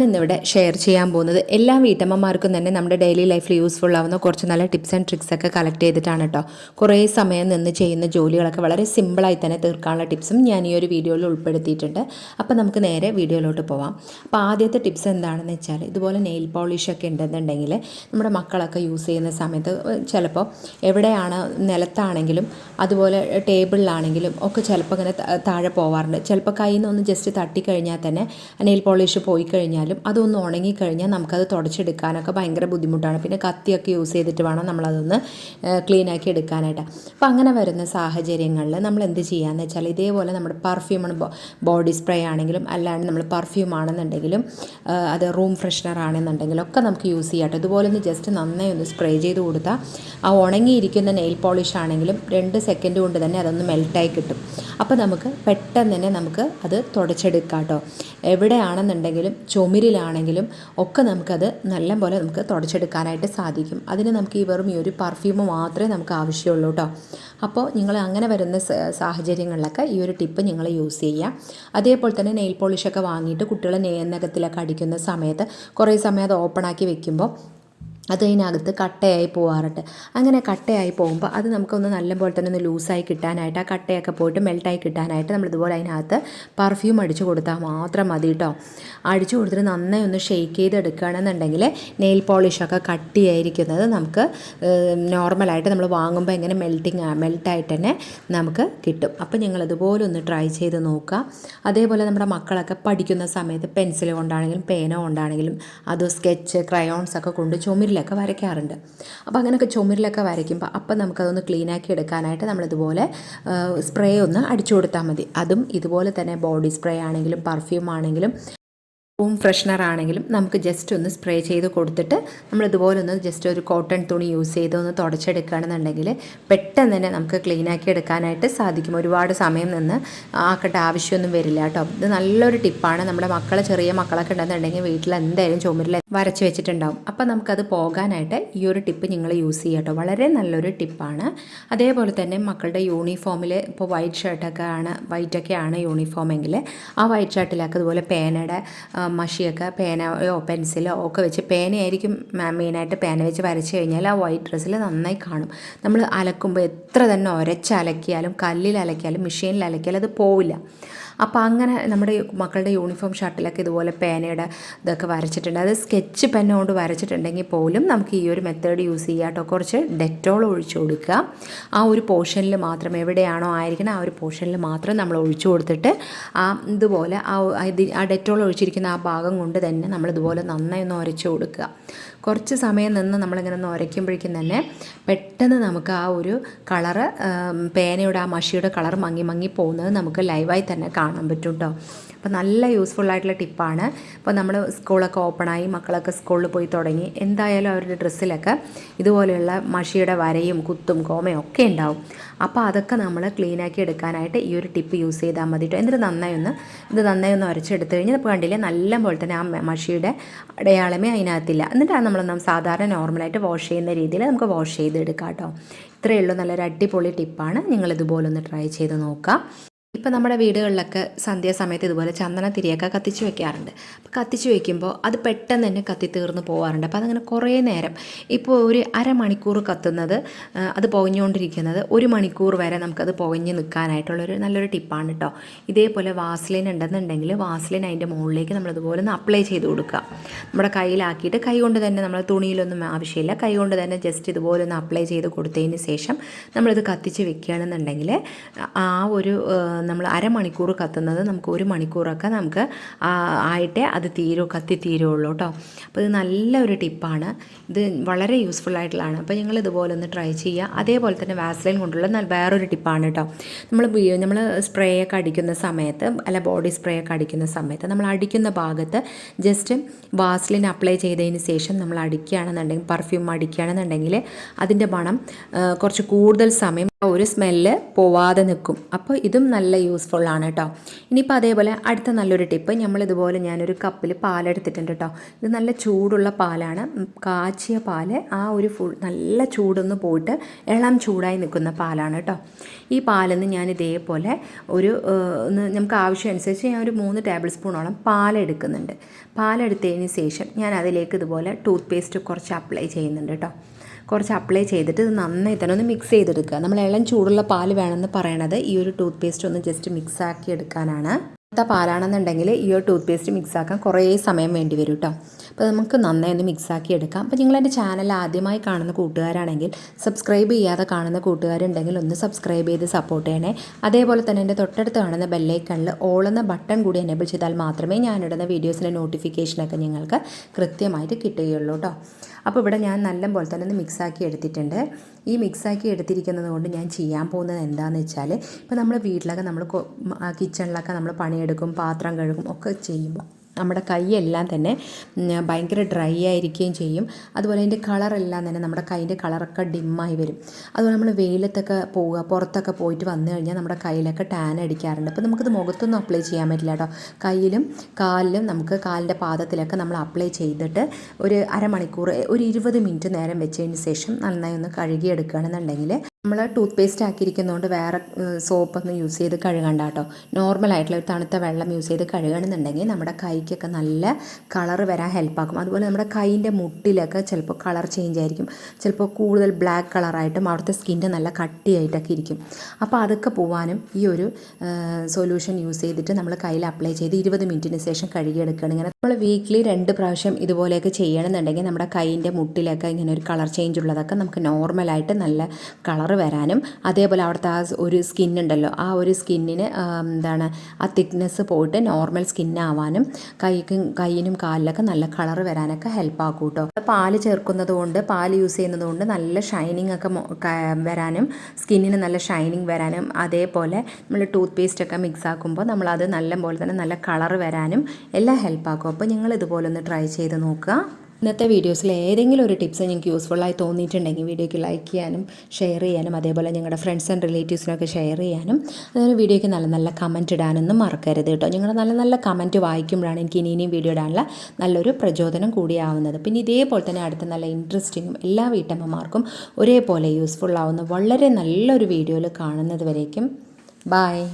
ഇന്നിവിടെ ഷെയർ ചെയ്യാൻ പോകുന്നത് എല്ലാ വീട്ടമ്മമാർക്കും തന്നെ നമ്മുടെ ഡെയിലി ലൈഫിൽ യൂസ്ഫുൾ ആവുന്ന കുറച്ച് നല്ല ടിപ്സ് ആൻഡ് ട്രിക്സ് ഒക്കെ കളക്ട് ചെയ്തിട്ടാണ് കേട്ടോ കുറേ സമയം നിന്ന് ചെയ്യുന്ന ജോലികളൊക്കെ വളരെ സിമ്പിളായി തന്നെ തീർക്കാനുള്ള ടിപ്സും ഞാൻ ഈ ഒരു വീഡിയോയിൽ ഉൾപ്പെടുത്തിയിട്ടുണ്ട്. അപ്പോൾ നമുക്ക് നേരെ വീഡിയോയിലോട്ട് പോവാം. അപ്പോൾ ആദ്യത്തെ ടിപ്സ് എന്താണെന്ന് വെച്ചാൽ ഇതുപോലെ നെയിൽ പോളിഷ് ഒക്കെ ഉണ്ടെന്നുണ്ടെങ്കിൽ നമ്മുടെ മക്കളൊക്കെ യൂസ് ചെയ്യുന്ന സമയത്ത് ചിലപ്പോൾ എവിടെയാണ് നിലത്താണെങ്കിലും അതുപോലെ ടേബിളിലാണെങ്കിലും ഒക്കെ ചിലപ്പോൾ ഇങ്ങനെ താഴെ പോവാറുണ്ട്. ചിലപ്പോൾ കയ്യിൽ നിന്ന് ഒന്ന് ജസ്റ്റ് തട്ടിക്കഴിഞ്ഞാൽ തന്നെ നെയിൽ പോളിഷ് പോയി കഴിഞ്ഞാലും അതൊന്ന് ഉണങ്ങിക്കഴിഞ്ഞാൽ നമുക്കത് തുടച്ചെടുക്കാനൊക്കെ ഭയങ്കര ബുദ്ധിമുട്ടാണ്. പിന്നെ കത്തിയൊക്കെ യൂസ് ചെയ്തിട്ട് വേണം നമ്മളതൊന്ന് ക്ലീൻ ആക്കി എടുക്കാനായിട്ട്. അപ്പോൾ അങ്ങനെ വരുന്ന സാഹചര്യങ്ങളിൽ നമ്മൾ എന്ത് ചെയ്യാന്ന് വെച്ചാൽ ഇതേപോലെ നമ്മുടെ പെർഫ്യൂമാണ് ബോഡി സ്പ്രേ ആണെങ്കിലും അല്ലാണ്ട് നമ്മൾ പെർഫ്യൂം ആണെന്നുണ്ടെങ്കിലും അത് റൂം ഫ്രഷ്നർ ആണെന്നുണ്ടെങ്കിലും ഒക്കെ നമുക്ക് യൂസ് ചെയ്യാം കേട്ടോ. ഇതുപോലെ ഒന്ന് ജസ്റ്റ് നന്നായി ഒന്ന് സ്പ്രേ ചെയ്ത് കൊടുത്താൽ ആ ഉണങ്ങിയിരിക്കുന്ന നെയിൽ പോളിഷ് ആണെങ്കിലും രണ്ട് സെക്കൻഡ് കൊണ്ട് തന്നെ അതൊന്ന് മെൽറ്റായി കിട്ടും. അപ്പോൾ നമുക്ക് പെട്ടെന്ന് തന്നെ നമുക്ക് അത് തുടച്ചെടുക്കാം കേട്ടോ. എവിടെയാണെന്നുണ്ടെങ്കിലും ചുമരിലാണെങ്കിലും ഒക്കെ നമുക്കത് നല്ല പോലെ നമുക്ക് തുടച്ചെടുക്കാനായിട്ട് സാധിക്കും. അതിന് നമുക്ക് ഈ വെറും ഈ ഒരു പെർഫ്യൂം മാത്രമേ നമുക്ക് ആവശ്യമുള്ളൂ കേട്ടോ അപ്പോൾ നിങ്ങൾ അങ്ങനെ വരുന്ന സാഹചര്യങ്ങളിലൊക്കെ ഈ ഒരു ടിപ്പ് നിങ്ങൾ യൂസ് ചെയ്യാം അതേപോലെ തന്നെ നെയിൽ പോളിഷൊക്കെ വാങ്ങിയിട്ട് കുട്ടികളെ നഖത്തിലൊക്കെ അടിക്കുന്ന സമയത്ത് കുറേ സമയം അത് ഓപ്പൺ ആക്കി വെക്കുമ്പോൾ അത് അതിനകത്ത് കട്ടയായി പോവാറുണ്ട്. അങ്ങനെ കട്ടയായി പോകുമ്പോൾ അത് നമുക്കൊന്ന് നല്ലപോലെ തന്നെ ഒന്ന് ലൂസായി കിട്ടാനായിട്ട് ആ കട്ടയൊക്കെ പോയിട്ട് മെൽട്ടായി കിട്ടാനായിട്ട് നമ്മൾ ഇതുപോലെ അതിനകത്ത് പെർഫ്യൂം അടിച്ചു കൊടുത്താൽ മാത്രം മതി കേട്ടോ അടിച്ചു കൊടുത്തിട്ട് നന്നായി ഒന്ന് ഷെയ്ക്ക് ചെയ്തെടുക്കുകയാണെന്നുണ്ടെങ്കിൽ നെയിൽ പോളിഷൊക്കെ കട്ടിയായിരിക്കുന്നത് നമുക്ക് നോർമലായിട്ട് നമ്മൾ വാങ്ങുമ്പോൾ എങ്ങനെ മെൽറ്റിങ് മെൽട്ടായിട്ട് തന്നെ നമുക്ക് കിട്ടും. അപ്പോൾ നിങ്ങൾ ഇതുപോലെ ഒന്ന് ട്രൈ ചെയ്ത് നോക്കുക. അതേപോലെ നമ്മുടെ മക്കളൊക്കെ പഠിക്കുന്ന സമയത്ത് പെൻസിൽ കൊണ്ടാണെങ്കിലും പേന കൊണ്ടാണെങ്കിലും അത് സ്കെച്ച് ക്രയോൺസ് ഒക്കെ കൊണ്ട് ചുമരിലൊക്കെ വരയ്ക്കാറുണ്ട്. അപ്പോൾ അങ്ങനെയൊക്കെ ചുമരിലൊക്കെ വരയ്ക്കുമ്പോൾ അപ്പം നമുക്കതൊന്ന് ക്ലീനാക്കി എടുക്കാനായിട്ട് നമ്മളിതുപോലെ സ്പ്രേ ഒന്ന് അടിച്ചു കൊടുത്താൽ മതി. അതും ഇതുപോലെ തന്നെ ബോഡി സ്പ്രേ ആണെങ്കിലും പെർഫ്യൂം ആണെങ്കിലും റൂം ഫ്രഷ്നർ ആണെങ്കിലും നമുക്ക് ജസ്റ്റ് ഒന്ന് സ്പ്രേ ചെയ്ത് കൊടുത്തിട്ട് നമ്മൾ ഇതുപോലെ ഒന്ന് ജസ്റ്റ് ഒരു കോട്ടൺ തുണി യൂസ് ചെയ്ത് ഒന്ന് തുടച്ചെടുക്കുകയാണെന്നുണ്ടെങ്കിൽ പെട്ടെന്ന് തന്നെ നമുക്ക് ക്ലീൻ ആക്കി എടുക്കാനായിട്ട് സാധിക്കും. ഒരുപാട് സമയം നിന്ന് ആക്കേണ്ട ആവശ്യമൊന്നും വരില്ല കേട്ടോ. ഇത് നല്ലൊരു ടിപ്പാണ് നമ്മുടെ മക്കളെ ചെറിയ മക്കളൊക്കെ ഉണ്ടെന്നുണ്ടെങ്കിൽ വീട്ടിൽ എന്തായാലും ചുമരിൽ വരച്ച് വെച്ചിട്ടുണ്ടാവും. അപ്പോൾ നമുക്കത് പോകാനായിട്ട് ഈ ഒരു ടിപ്പ് നിങ്ങൾ യൂസ് ചെയ്യുക കേട്ടോ. വളരെ നല്ലൊരു ടിപ്പാണ് അതേപോലെ തന്നെ മക്കളുടെ യൂണിഫോമിൽ ഇപ്പോൾ വൈറ്റ് ഷർട്ടൊക്കെ ആണ് വൈറ്റൊക്കെ ആണ് യൂണിഫോം എങ്കിൽ ആ വൈറ്റ് ഷർട്ടിലൊക്കെ ഇതുപോലെ പേനയുടെ മഷിയൊക്കെ പേനയോ പെൻസിലോ ഒക്കെ വെച്ച് പേനയായിരിക്കും മെയിനായിട്ട് പേന വെച്ച് വരച്ച് കഴിഞ്ഞാൽ ആ വൈറ്റ് ഡ്രസ്സിൽ നന്നായി കാണും. നമ്മൾ അലക്കുമ്പോൾ എത്ര തന്നെ ഉരച്ച് അലക്കിയാലും കല്ലിൽ അലക്കിയാലും മെഷീനിൽ അലക്കിയാലും അത് പോവില്ല. അപ്പോൾ അങ്ങനെ നമ്മുടെ മക്കളുടെ യൂണിഫോം ഷർട്ടിലൊക്കെ ഇതുപോലെ പേനയുടെ ഇതൊക്കെ വരച്ചിട്ടുണ്ട്. അത് സ്കെച്ച് പെൻ കൊണ്ട് വരച്ചിട്ടുണ്ടെങ്കിൽ പോലും നമുക്ക് ഈ ഒരു മെത്തേഡ് യൂസ് ചെയ്യാം കേട്ടോ കുറച്ച് ഡെറ്റോൾ ഒഴിച്ചു കൊടുക്കുക. ആ ഒരു പോർഷനിൽ മാത്രം എവിടെയാണോ ആയിരിക്കണം ആ ഒരു പോർഷനിൽ മാത്രം നമ്മൾ ഒഴിച്ചു കൊടുത്തിട്ട് ആ ഇതുപോലെ ആ ആ ഡെറ്റോൾ ഒഴിച്ചിരിക്കുന്ന ആ ഭാഗം കൊണ്ട് തന്നെ നമ്മൾ ഇതുപോലെ നന്നായി ഒന്ന് ഉരച്ചു കൊടുക്കുക. കുറച്ച് സമയം നിന്ന് നമ്മളിങ്ങനെ ഒന്ന് ഉരയ്ക്കുമ്പോഴേക്കും തന്നെ പെട്ടെന്ന് നമുക്ക് ആ ഒരു കളറ് പേനയുടെ ആ മഷിയുടെ കളർ മങ്ങി മങ്ങി പോകുന്നത് നമുക്ക് ലൈവായി തന്നെ കാണാൻ പറ്റും കേട്ടോ അപ്പോൾ നല്ല യൂസ്ഫുൾ ആയിട്ടുള്ള ടിപ്പാണ് ഇപ്പോൾ നമ്മൾ സ്കൂളൊക്കെ ഓപ്പണായി മക്കളൊക്കെ സ്കൂളിൽ പോയി തുടങ്ങി എന്തായാലും അവരുടെ ഡ്രസ്സിലൊക്കെ ഇതുപോലെയുള്ള മഷിയുടെ വരയും കുത്തും കോമയും ഒക്കെ ഉണ്ടാവും. അപ്പോൾ അതൊക്കെ നമ്മൾ ക്ലീനാക്കി എടുക്കാനായിട്ട് ഈ ഒരു ടിപ്പ് യൂസ് ചെയ്താൽ മതി കേട്ടോ എന്നിട്ട് നന്നായി ഒന്ന് ഇത് നന്നായി ഒന്ന് ഉരച്ചെടുത്ത് കഴിഞ്ഞാൽ ഇപ്പോൾ കണ്ടില്ലേ നല്ല പോലെ തന്നെ ആ മഷിയുടെ അടയാളമേ അതിനകത്തില്ല. എന്നിട്ടാണ് നമ്മൾ സാധാരണ നോർമലായിട്ട് വാഷ് ചെയ്യുന്ന രീതിയിൽ നമുക്ക് വാഷ് ചെയ്തെടുക്കാം കേട്ടോ ഇത്രയേ ഉള്ളൂ. നല്ലൊരു അടിപൊളി ടിപ്പാണ് നിങ്ങൾ ഇതുപോലെ ഒന്ന് ട്രൈ ചെയ്ത് നോക്കാം. ഇപ്പം നമ്മുടെ വീടുകളിലൊക്കെ സന്ധ്യാസമയത്ത് ഇതുപോലെ ചന്ദന തിരിയൊക്കെ കത്തിച്ച് വെക്കാറുണ്ട്. അപ്പോൾ കത്തിച്ച് വെക്കുമ്പോൾ അത് പെട്ടെന്ന് തന്നെ കത്തി തീർന്ന് പോകാറുണ്ട് അപ്പോൾ അതങ്ങനെ കുറേ നേരം ഇപ്പോൾ ഒരു അരമണിക്കൂർ കത്തുന്നത് അത് പുകഞ്ഞുകൊണ്ടിരിക്കുന്നത് ഒരു മണിക്കൂർ വരെ നമുക്കത് പുകഞ്ഞ് നിൽക്കാനായിട്ടുള്ളൊരു നല്ലൊരു ടിപ്പാണ് കേട്ടോ ഇതേപോലെ വാസ്ലിൻ ഉണ്ടെന്നുണ്ടെങ്കിൽ വാസ്ലിൻ അതിന്റെ മുകളിലേക്ക് നമ്മളിതുപോലെ ഒന്ന് അപ്ലൈ ചെയ്ത് കൊടുക്കുക. നമ്മുടെ കയ്യിലാക്കിയിട്ട് കൈ കൊണ്ട് തന്നെ നമ്മൾ തുണിയിലൊന്നും ആവശ്യമില്ല. കൈ കൊണ്ട് തന്നെ ജസ്റ്റ് ഇതുപോലെ ഒന്ന് അപ്ലൈ ചെയ്ത് കൊടുത്തതിന് ശേഷം നമ്മളിത് കത്തിച്ച് വെക്കുകയാണെന്നുണ്ടെങ്കിൽ ആ ഒരു നമ്മൾ അരമണിക്കൂർ കത്തുന്നത് നമുക്ക് ഒരു മണിക്കൂറൊക്കെ നമുക്ക് ആയിട്ടേ അത് തീരൂ കത്തി തീരുള്ളൂ കേട്ടോ. അപ്പോൾ ഇത് നല്ലൊരു ടിപ്പാണ്. ഇത് വളരെ യൂസ്ഫുൾ ആയിട്ടുള്ളതാണ്. അപ്പോൾ ഞങ്ങൾ ഇതുപോലെ ഒന്ന് ട്രൈ ചെയ്യുക. അതേപോലെ തന്നെ വാസ്ലൈൻ കൊണ്ടുള്ള വേറൊരു ടിപ്പാണ് കേട്ടോ. നമ്മൾ നമ്മൾ സ്പ്രേ ഒക്കെ അടിക്കുന്ന സമയത്ത് അല്ല ബോഡി സ്പ്രേ ഒക്കെ അടിക്കുന്ന സമയത്ത് നമ്മൾ അടിക്കുന്ന ഭാഗത്ത് ജസ്റ്റ് വാസ്ലിൻ അപ്ലൈ ചെയ്തതിന് ശേഷം നമ്മൾ അടിക്കുകയാണെന്നുണ്ടെങ്കിൽ പെർഫ്യൂം അടിക്കുകയാണെന്നുണ്ടെങ്കിൽ അതിന്റെ മണം കുറച്ച് കൂടുതൽ സമയം ഒരു സ്മെല്ല് പോവാതെ നിൽക്കും. അപ്പോൾ ഇതും നല്ല യൂസ്ഫുൾ ആണ് കേട്ടോ ഇനിയിപ്പോൾ അതേപോലെ അടുത്ത നല്ലൊരു ടിപ്പ് നമ്മളിതുപോലെ ഞാനൊരു കപ്പിൽ പാലെടുത്തിട്ടുണ്ട് കേട്ടോ ഇത് നല്ല ചൂടുള്ള പാലാണ്. കാച്ചിയ പാൽ ആ ഒരു ഫുൾ നല്ല ചൂടൊന്ന് പോയിട്ട് ഇളം ചൂടായി നിൽക്കുന്ന പാലാണ് കേട്ടോ ഈ പാലെന്ന് ഞാൻ ഇതേപോലെ ഒരു നമുക്ക് ആവശ്യമനുസരിച്ച് ഞാൻ ഒരു മൂന്ന് ടേബിൾ സ്പൂണോളം പാലെടുക്കുന്നുണ്ട്. പാലെടുത്തതിന് ശേഷം ഞാൻ അതിലേക്ക് ഇതുപോലെ ടൂത്ത് പേസ്റ്റ് കുറച്ച് അപ്ലൈ ചെയ്യുന്നുണ്ട് കേട്ടോ കുറച്ച് അപ്ലൈ ചെയ്തിട്ട് ഇത് നന്നായി തന്നെ ഒന്ന് മിക്സ് ചെയ്തെടുക്കുക. നമ്മൾ ഇളം ചൂടുള്ള പാൽ വേണമെന്ന് പറയണത് ഈ ഒരു ടൂത്ത് പേസ്റ്റ് ഒന്ന് ജസ്റ്റ് മിക്സ് ആക്കി എടുക്കാനാണ്. അടുത്ത പാലാണെന്നുണ്ടെങ്കിൽ ഈ ഒരു ടൂത്ത് പേസ്റ്റ് മിക്സ് ആക്കാൻ കുറേ സമയം വേണ്ടി വരും കേട്ടോ അപ്പോൾ നമുക്ക് നന്നായി ഒന്ന് മിക്സ് ആക്കി എടുക്കാം. അപ്പോൾ നിങ്ങൾ എന്റെ ചാനൽ ആദ്യമായി കാണുന്ന കൂട്ടുകാരാണെങ്കിൽ സബ്സ്ക്രൈബ് ചെയ്യാതെ കാണുന്ന കൂട്ടുകാരുണ്ടെങ്കിൽ ഒന്ന് സബ്സ്ക്രൈബ് ചെയ്ത് സപ്പോർട്ട് ചെയ്യണേ. അതേപോലെ തന്നെ എന്റെ തൊട്ടടുത്ത് കാണുന്ന ബെല്ലൈക്കണിൽ ഓൾ എന്ന ബട്ടൺ കൂടി എനേബിൾ ചെയ്താൽ മാത്രമേ ഞാനിടുന്ന വീഡിയോസിന്റെ നോട്ടിഫിക്കേഷനൊക്കെ നിങ്ങൾക്ക് കൃത്യമായിട്ട് കിട്ടുകയുള്ളൂ കേട്ടോ അപ്പോൾ ഇവിടെ ഞാൻ നല്ല പോലെ തന്നെ ഒന്ന് മിക്സാക്കി എടുത്തിട്ടുണ്ട്. ഈ മിക്സാക്കി എടുത്തിരിക്കുന്നത് കൊണ്ട് ഞാൻ ചെയ്യാൻ പോകുന്നത് എന്താണെന്ന് വെച്ചാൽ ഇപ്പോൾ നമ്മൾ വീട്ടിലൊക്കെ നമ്മൾ കിച്ചണിലൊക്കെ നമ്മൾ പണിയെടുക്കും പാത്രം കഴുകും ഒക്കെ ചെയ്യുമ്പോൾ നമ്മുടെ കൈയെല്ലാം തന്നെ ഭയങ്കര ഡ്രൈ ആയിരിക്കുകയും ചെയ്യും. അതുപോലെ അതിന്റെ കളറെല്ലാം തന്നെ നമ്മുടെ കൈന്റെ കളറൊക്കെ ഡിമ്മായി വരും. അതുപോലെ നമ്മൾ വെയിലത്തൊക്കെ പോവുക പുറത്തൊക്കെ പോയിട്ട് വന്നു കഴിഞ്ഞാൽ നമ്മുടെ കയ്യിലൊക്കെ ടാൻ അടിക്കാറുണ്ട്. അപ്പോൾ നമുക്കിത് മുഖത്തൊന്നും അപ്ലൈ ചെയ്യാൻ പറ്റില്ല കേട്ടോ. കയ്യിലും കാലിലും നമുക്ക് കാലിന്റെ പാദത്തിലൊക്കെ നമ്മൾ അപ്ലൈ ചെയ്തിട്ട് ഒരു അരമണിക്കൂർ ഒരു ഇരുപത് മിനിറ്റ് നേരം വെച്ചതിന് ശേഷം നന്നായി ഒന്ന് കഴുകിയെടുക്കുകയാണെന്നുണ്ടെങ്കിൽ നമ്മൾ ടൂത്ത് പേസ്റ്റ് ആക്കിയിരിക്കുന്നതുകൊണ്ട് വേറെ സോപ്പൊന്നും യൂസ് ചെയ്ത് കഴുകണ്ട കേട്ടോ നോർമലായിട്ടുള്ള ഒരു തണുത്ത വെള്ളം യൂസ് ചെയ്ത് കഴുകണമെന്നുണ്ടെങ്കിൽ നമ്മുടെ കൈക്കൊക്കെ നല്ല കളർ വരാൻ ഹെൽപ്പാക്കും അതുപോലെ നമ്മുടെ കൈയിന്റെ മുട്ടിലൊക്കെ ചിലപ്പോൾ കളർ ചേഞ്ച് ആയിരിക്കും. ചിലപ്പോൾ കൂടുതൽ ബ്ലാക്ക് കളറായിട്ടും അവിടുത്തെ സ്കിന്റെ നല്ല കട്ടിയായിട്ടൊക്കെ ഇരിക്കും. അപ്പോൾ അതൊക്കെ പോവാനും ഈ ഒരു സൊല്യൂഷൻ യൂസ് ചെയ്തിട്ട് നമ്മൾ കയ്യിൽ അപ്ലൈ ചെയ്ത് ഇരുപത് മിനിറ്റിന് ശേഷം കഴുകിയെടുക്കുകയാണ്. ഇങ്ങനെ നമ്മൾ വീക്ക്ലി രണ്ട് പ്രാവശ്യം ഇതുപോലെയൊക്കെ ചെയ്യണമെന്നുണ്ടെങ്കിൽ നമ്മുടെ കൈയിന്റെ മുട്ടിലൊക്കെ ഇങ്ങനെ ഒരു കളർ ചേഞ്ച് ഉള്ളതൊക്കെ നമുക്ക് നോർമലായിട്ട് നല്ല കളർ വരാനും അതേപോലെ അവിടുത്തെ ആ ഒരു സ്കിൻ ഉണ്ടല്ലോ ആ ഒരു സ്കിന്നിന് എന്താണ് ആ തിക്നെസ് പോയിട്ട് നോർമൽ സ്കിന്നാവാനും കൈക്കും കൈയിനും കാലിലൊക്കെ നല്ല കളർ വരാനൊക്കെ ഹെൽപ്പ് ആക്കും കേട്ടോ പാൽ ചേർക്കുന്നത് കൊണ്ട് പാൽ യൂസ് ചെയ്യുന്നത് കൊണ്ട് നല്ല ഷൈനിങ് ഒക്കെ വരാനും സ്കിന്നിന് നല്ല ഷൈനിങ് വരാനും അതേപോലെ നമ്മൾ ടൂത്ത് പേസ്റ്റ് ഒക്കെ മിക്സ് ആക്കുമ്പോൾ നമ്മളത് നല്ല പോലെ തന്നെ നല്ല കളർ വരാനും എല്ലാം ഹെൽപ്പ് ആക്കും. അപ്പോൾ നിങ്ങൾ ഇതുപോലെ ഒന്ന് ട്രൈ ചെയ്ത് നോക്കുക. ഇന്നത്തെ വീഡിയോസിൽ ഏതെങ്കിലും ഒരു ടിപ്സ് നിങ്ങൾക്ക് യൂസ്ഫുള്ളായി തോന്നിയിട്ടുണ്ടെങ്കിൽ വീഡിയോയ്ക്ക് ലൈക്ക് ചെയ്യാനും ഷെയർ ചെയ്യാനും അതേപോലെ ഞങ്ങളുടെ ഫ്രണ്ട്സ് ആൻഡ് റിലേറ്റീവ്സിനൊക്കെ ഷെയർ ചെയ്യാനും അതുപോലെ വീഡിയോയ്ക്ക് നല്ല നല്ല കമന്റ് ഇടാനൊന്നും മറക്കരുത് കേട്ടോ. നിങ്ങളുടെ നല്ല നല്ല കമന്റ് വായിക്കുമ്പോഴാണ് എനിക്ക് ഇനി ഇനിയും വീഡിയോ ഇടാനുള്ള നല്ലൊരു പ്രചോദനം കൂടിയാവുന്നത്. പിന്നെ ഇതേപോലെ തന്നെ അടുത്ത നല്ല ഇൻട്രസ്റ്റിങ്ങും എല്ലാ വീട്ടമ്മമാർക്കും ഒരേപോലെ യൂസ്ഫുൾ ആവുന്ന വളരെ നല്ലൊരു വീഡിയോയിൽ കാണുന്നത് വരേക്കും. ബായ്